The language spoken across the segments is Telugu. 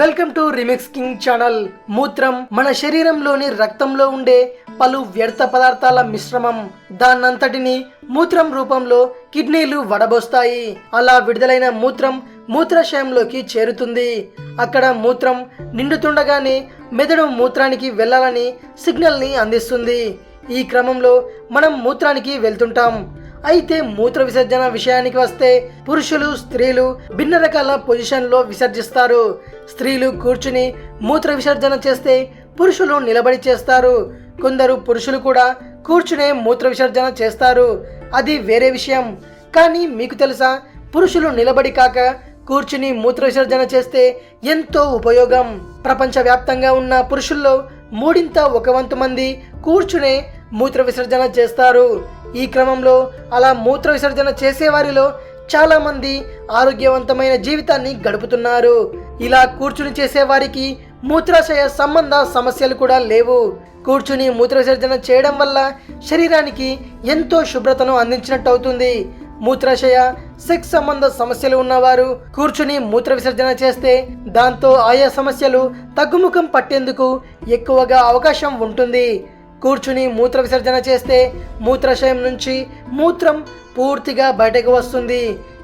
Welcome to remix king channel. మూత్రం మన శరీరంలోని రక్తంలో ఉండే పలు వ్యర్థ పదార్థాల మిశ్రమం. దాన్నంతటిని మూత్రం రూపంలో కిడ్నీలు వడబోస్తాయి. అలా విడుదలైన మూత్రం మూత్రాశయంలోకి చేరుతుంది. అక్కడ మూత్రం నిండుతుండగానే మెదడు మూత్రానికి వెళ్ళాలని సిగ్నల్ని అందిస్తుంది. ఈ క్రమంలో మనం మూత్రానికి వెళ్తుంటాం. అయితే మూత్ర విసర్జన విషయానికి వస్తే పురుషులు స్త్రీలు భిన్న రకాల పొజిషన్లో విసర్జిస్తారు. స్త్రీలు కూర్చుని మూత్ర విసర్జన చేస్తే పురుషులు నిలబడి చేస్తారు. కొందరు పురుషులు కూడా కూర్చునే మూత్ర విసర్జన చేస్తారు. అది వేరే విషయం. కానీ మీకు తెలుసా పురుషులు నిలబడి కాక కూర్చుని మూత్ర విసర్జన చేస్తే ఎంతో ఉపయోగం. ప్రపంచవ్యాప్తంగా ఉన్న పురుషుల్లో మూడింత ఒక వంతు మంది కూర్చునే మూత్ర విసర్జన చేస్తారు. ఈ క్రమంలో అలా మూత్ర విసర్జన చేసేవారిలో చాలామంది ఆరోగ్యవంతమైన జీవితాన్ని గడుపుతున్నారు. ఇలా కూర్చుని చేసేవారికి మూత్రాశయ సంబంధ సమస్యలు కూడా లేవు. కూర్చుని మూత్ర విసర్జన చేయడం వల్ల శరీరానికి ఎంతో శుభ్రతను అందించినట్టు అవుతుంది. మూత్రాశయ సెక్స్ సంబంధ సమస్యలు ఉన్నవారు కూర్చుని మూత్ర విసర్జన చేస్తే దాంతో ఆయా సమస్యలు తగ్గుముఖం పట్టేందుకు ఎక్కువగా అవకాశం ఉంటుంది. కూర్చుని మూత్ర విసర్జన చేస్తే మూత్రాశయం నుంచి మూత్రం పూర్తిగా బయటకు వస్తుంది.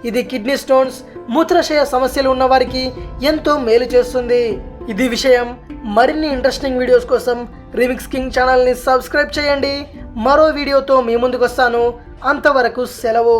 ఇది కిడ్నీ స్టోన్స్ మూత్రాశయ సమస్యలు ఉన్నవారికి ఎంతో మేలు చేస్తుంది. ఇది విషయం మరిన్ని ఇంట్రెస్టింగ్ వీడియోస్ కోసం రిమిక్స్ కింగ్ ఛానల్ని సబ్స్క్రైబ్ చేయండి. మరో వీడియోతో మీ ముందుకు వస్తాను అంతవరకు సెలవు.